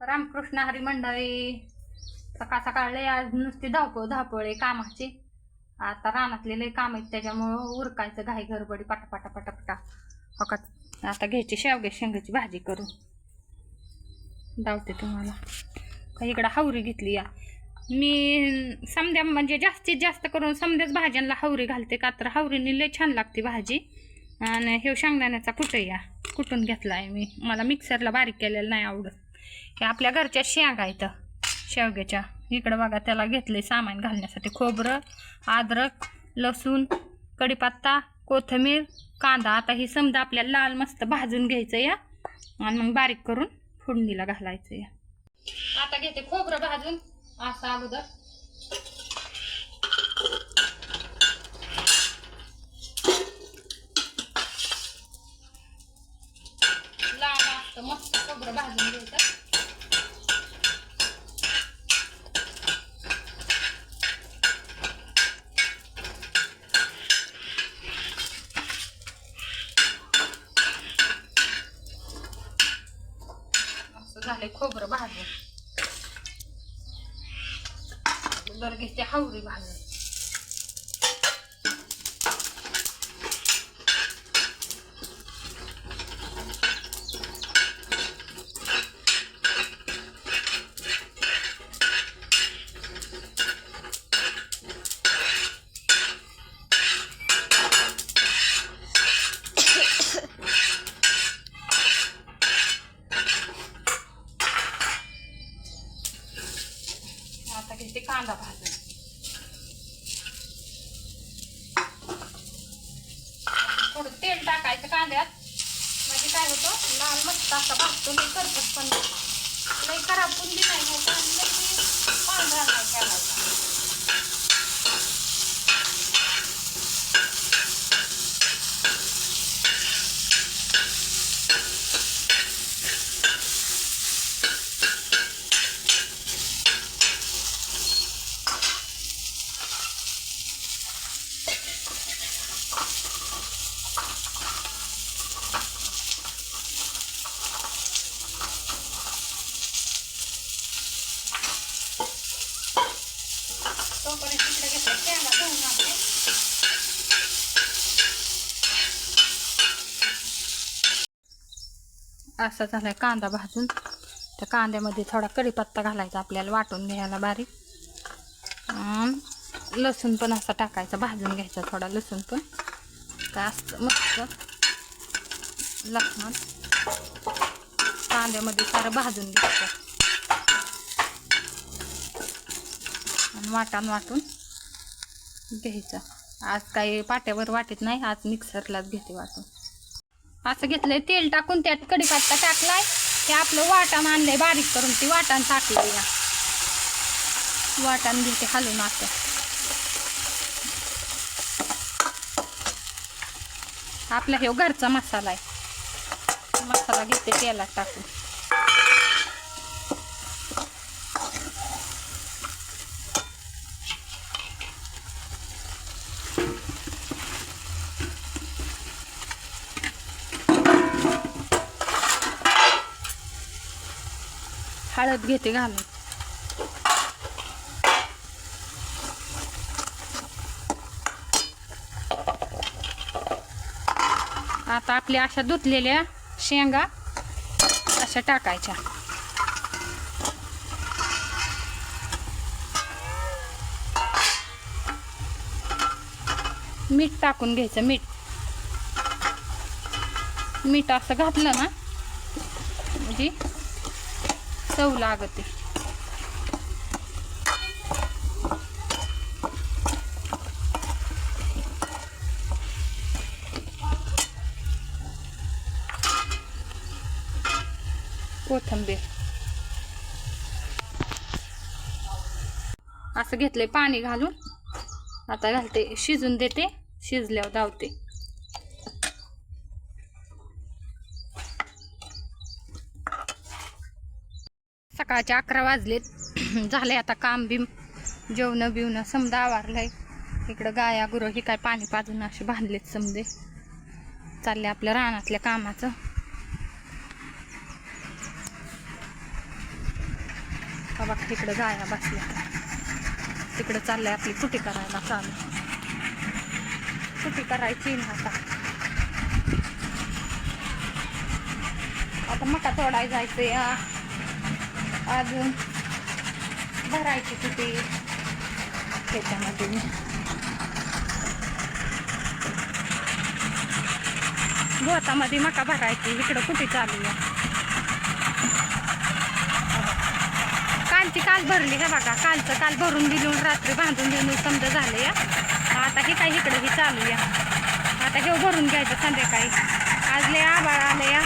रामकृष्ण हरी मंडळी सकाळ सकाळ लय आज नुसती धावपळ धावपळ आहे कामाची. आता रानातले लय काम आहेत त्याच्यामुळं उरकायचं घाई घरबडी पटापटा पटापटा हका आता घ्यायची शेवगे शेंगाची भाजी करून. धावते तुम्हाला. का इकडं हावरी घेतली या. मी समद्या म्हणजे जास्तीत जास्त करून समद्याच भाज्यांना हावरी घालते का तर हावरीने लय छान लागते भाजी. आणि हे शेंगदाण्याचा कुठं या कुठून घेतला आहे मी. मला मिक्सरला बारीक केलेलं नाही आवडत. हे आपल्या घरच्या शेंगा आहेत. शेवग्याच्या. इकडं बघा त्याला घेतले सामान घालण्यासाठी. खोबरं अद्रक लसूण कढीपत्ता कोथिंबीर कांदा. आता ही समजा आपल्याला लाल मस्त भाजून घ्यायचं या आणि मग बारीक करून फोडणीला घालायचं या आता घेते खोबरं भाजून असं अगोदर. लाल असतं मस्त खोबरं भाजून घ्यायचं असं झालंय खोबरं भाजून. बरं घेते हावरी भाजून आता घेते कांदा भाजून थोडं तेल टाकायचं कांद्यात म्हणजे काय होतं लाल मस्त असा भाजतो लई करपत पण. लई खराब बुंदी नाही घ्यायचा लई पांढरा नाही करायचा तोपर्यंत तिकडे घेतलं शेंगा धुवून आणते असा आहे कांदा भाजून. त्या कांद्यामध्ये थोडा कढीपत्ता घालायचा आपल्याला वाटून घ्यायला बारीक. लसूण पण असा टाकायचा भाजून घ्यायचा थोडा लसूण पण. तर असं मस्त लसण कांद्यामध्ये सारं भाजून घ्यायचं. आणि वाटण वाटून घ्यायचं. आज काही पाट्यावर वाटत नाही आज मिक्सरलाच घेते वाटून. असं घेतलंय तेल टाकून त्यात कढीपत्ता टाकलाय. ते आपलं वाटण आणलंय बारीक करून ती वाटण टाकलं या वाटण घेते हलवून असं आपला हे घरचा मसाला आहे. मसाला घेते तेलात टाकून. हळद घेते घालून. आता आपल्या अशा धुतलेल्या शेंगा अशा टाकायच्या. मीठ टाकून घ्यायचं मीठ. मीठ असं घातलं ना म्हणजे चव लागते. कोथंबीर. असं घेतलंय पाणी घालून. आता घालते शिजून देते शिजल्यावर धावते. सकाळचे अकरा वाजलेत. झाले आता काम बिम जेवणं बिवणं समजा आवारलंय. इकडं गाया गुरं ही काय पाणी पाजून असे बांधलेत समजे. चालले आपल्या रानातल्या कामाचं. बाबा तिकडं गाया बसल्या. तिकडं चाललंय आपली कुटी करायला चालू कुटी करायची ना आता. आता मका तोडाय जायचं या अजून भरायची किती त्याच्यामध्ये? गोतामध्ये मका भरायची इकडं कुठे चालू आहे? कालची काल भरली का बघा कालचं काल भरून दिलून रात्री बांधून दिलून समजा झालं या आता हे काय इकडं हे चालू या आता हे भरून घ्यायचं संध्याकाळी. आज लय आबाळ आलं या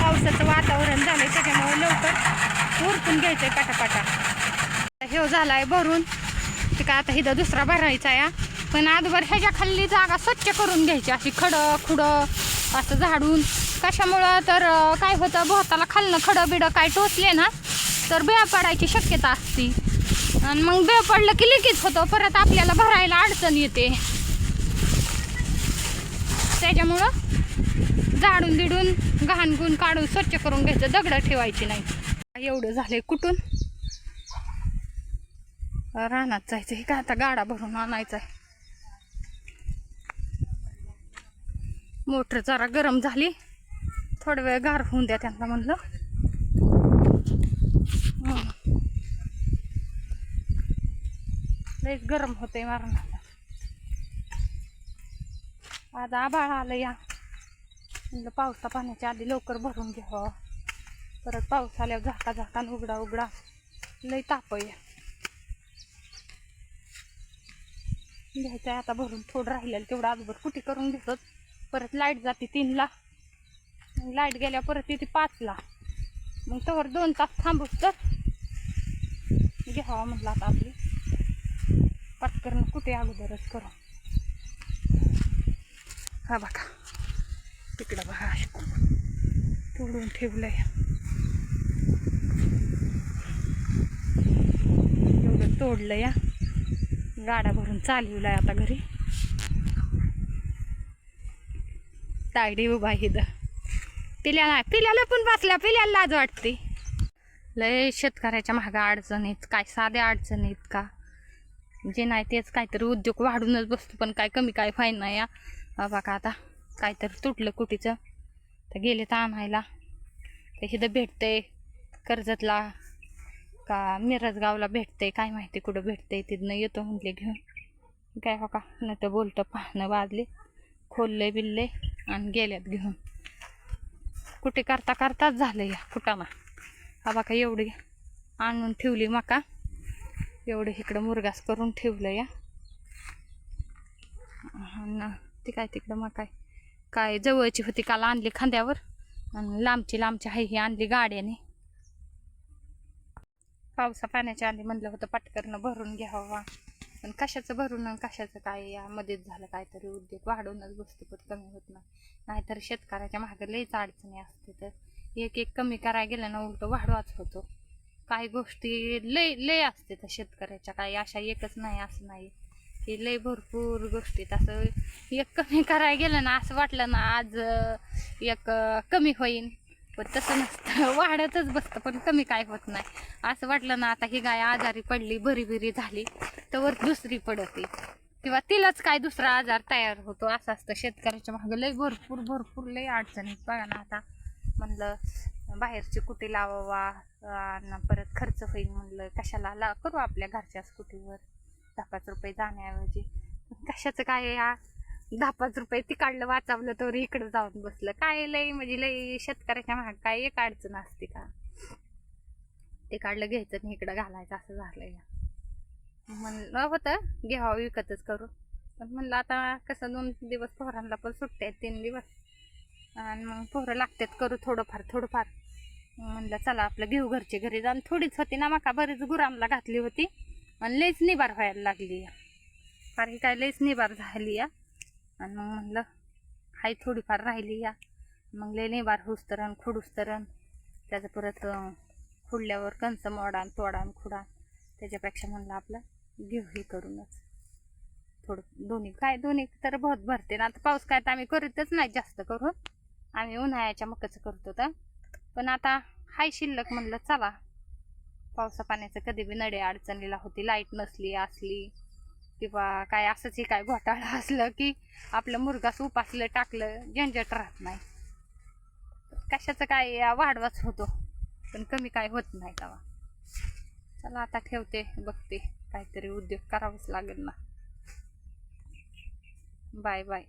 पावसाचं वातावरण झालं त्याच्यामुळे लवकर उरकून घ्यायचंय पाटापाटा. हे झालाय भरून. ते काय आता हिथं दुसरा भरायचा या पण आजभर ह्याच्या खाल्ली जागा स्वच्छ करून घ्यायची अशी खडं खुडं असं झाडून. कशामुळं तर काय होतं भोवताला खाल्लं खडं बिडं काय टोचले ना तर बेळ पडायची शक्यता असती. आणि मग बेळ पडलं की लगेच होतं परत आपल्याला भरायला अडचण येते. त्याच्यामुळं झाडून बिडून घाण गुण काढून स्वच्छ करून घ्यायचं दगडं ठेवायची नाही. एवढं झालंय कुठून? रानात जायचं हे काय आता गाडा भरून आणायचा आहे मोटर जरा गरम झाली. थोडा वेळ गार होऊन द्या त्यांना म्हणलं. हं. गरम होते मारणाला आज आभाळ आलं या. म्हणलं पावसा पाण्याच्या आधी लवकर भरून घ्यावं. परत पाऊस आल्यावर झाका झाकान उघडा उघडा लय ताप आहे. घ्यायचं आहे आता भरून थोडं राहिलेलं तेवढं आजभर कुठे करून घेतात? परत लाइट जाते तीनला. मग लाइट गेल्या परत येते पाचला. मग तवर दोन तास थांबूच तर. घ्यावा म्हटलं आता आपली. पटकन कुठे अगोदरच करू. हा बघा. तिकडं बघा तोडून तोडून ठेवलंय एवढं तोडलं या. गाडा भरून चालवलाय आता घरी. तागडी उभा हिद पिल्याला पिल्याला पण बसल्या पिल्याला लाज वाटते. लय शेतकऱ्याच्या महागा अडचणीत काय साध्या अडचणीत का? जे नाही तेच काहीतरी उद्योग वाढूनच बसतो पण काय कमी काय फाईन नाही या. हा का आता काहीतरी तुटलं कुटीचं तर गेले तर आणायला. तर इथं भेटते कर्जतला. का मिरजगावला भेटतंय काय माहिती कुठं भेटतंय तिथनं येतो म्हटले घेऊन. काय हो का नाही तर बोलतं पाहणं वाजले खोलले बिल्ले आणि गेल्यात घेऊन. कुठे करता करताच झालं या कुटामा हा का एवढी आणून ठेवली मका. एवढं इकडं मुरगास करून ठेवलं या. आणि ती काय तिकडं मग काय? काय जवळची होती काल आणली खांद्यावर. आणि लांबची लांबची आहे ही आणली गाड्याने. पावसा पाण्याच्या आधी म्हणलं होतं पटकरनं भरून घ्यावा. पण कशाचं भरून आणि कशाचं काय या मध्येच झालं काहीतरी उद्योग. वाढवूनच गोष्टी पण कमी होत नाही. नाहीतर शेतकऱ्याच्या मागे लईच अडचणी असते तर एक एक कमी करायला गेलं ना उलट वाढवाच होतो. काही गोष्टी लय लय असते तर शेतकऱ्याच्या काही. अशा एकच नाही असं नाही. की लय भरपूर गोष्टीत असं एक कमी करायला गेलं ना असं वाटलं ना आज एक कमी होईल पण तसं नसतं. वाढतच बसतं पण कमी काय होत नाही. असं वाटलं ना आता ही गाय आजारी पडली भरी भरी झाली तर दुसरी पडते. किंवा तिलाच काय दुसरा आजार तयार होतो असं असतं. शेतकऱ्याच्या मागं लय भरपूर भरपूर लय अडचणीत बघा ना आता म्हणलं बाहेरची कुटी लावावा आणि परत खर्च होईल म्हणलं कशाला ला करू आपल्या घरच्या स्कूटीवर दहा पाच रुपये जाण्याऐवजी. कशाचं काय या दहा पाच रुपये तिकडलं काढलं वाचावलं तर इकडं जाऊन बसलं. काय लय म्हणजे लय शेतकऱ्याच्या महाग काय एक अडचण असते का? ते काढलं घ्यायचं आणि इकडं घालायचं असं झालं या म्हणलं होतं घ्यावं विकतच करू. पण म्हणलं आता कसं दोन दिवस पोहरांना पण सुट्टे आहेत तीन दिवस. आणि मग पोरं लागतात करू थोडंफार थोडंफार. म्हणलं चला आपलं घेऊ घरचे घरी जाऊन. थोडीच होती ना मका बरीच गुरामला घातली होती. आणि लईच निबार व्हायला लागली. या कारण काय लईच निबार झाली या आणि मग म्हणलं हाय थोडीफार राहिली या. मग लय निबार हुस्तरण खुडुस्तरण त्याचं परत खुडल्यावर कंच मोडान तोडान खुडा त्याच्यापेक्षा म्हणलं आपलं घेऊ हे करूनच. थोडं दोन्ही काय दोन्ही तर बहुत भरते ना. आता पाऊस काय तर आम्ही करीतच नाही जास्त करून. आम्ही उन्हाळ्याच्या मकाचं करतो तर पण आता हाय शिल्लक म्हणलं चला. पावसा पाण्याचं कधी बी नडे अडचणीला होती लाइट नसली असली. किंवा काय असंच काय घोटाळा असलं की आपलं मुरगास उपासलं टाकलं झंझट राहत नाही. कशाचं काय वाढवाच होतो पण कमी काय होत नाही तेव्हा. चला आता ठेवते बघते. काहीतरी उद्योग करावाच लागेल ना. Bye bye.